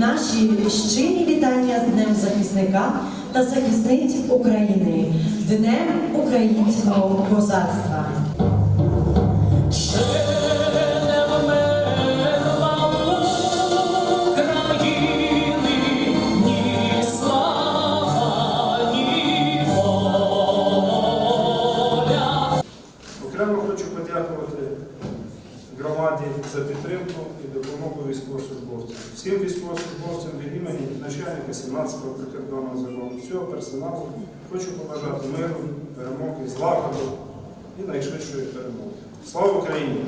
наші щирі вітання з Днем захисника та захисниць України, Днем українського козацтва. За підтримку і допомогу військовослужбовцям. Всім військовослужбовцям від імені начальника 17-го прикордонного закону, всього персоналу хочу побажати миру, перемоги, злагоду і найшвидшої перемоги. Слава Україні!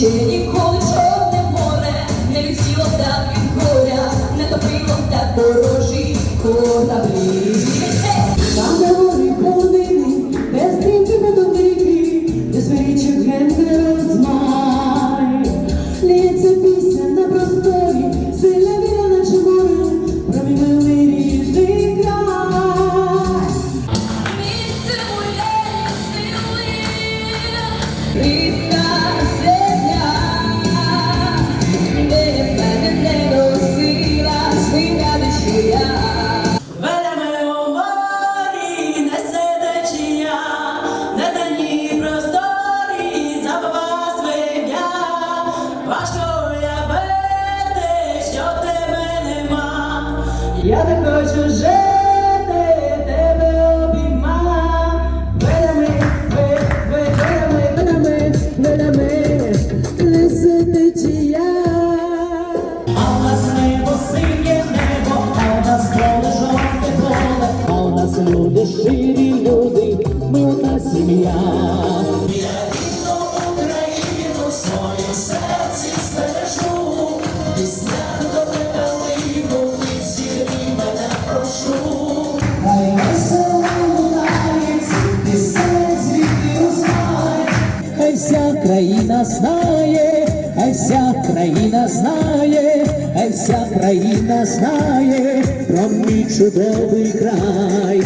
Ще ніколи чорне море не відсіло так від горя, не топило так ворожі кораблі. Там, де гори полонини, без стрінки медовики, де звичок ген не розмай. Лється пісня на просторі, сильна віра наче море, про мій рідний край. Місце моєї сили, Уявити, що тебе нема. Знає, хай вся країна знає, хай вся країна знає про мій чудовий край.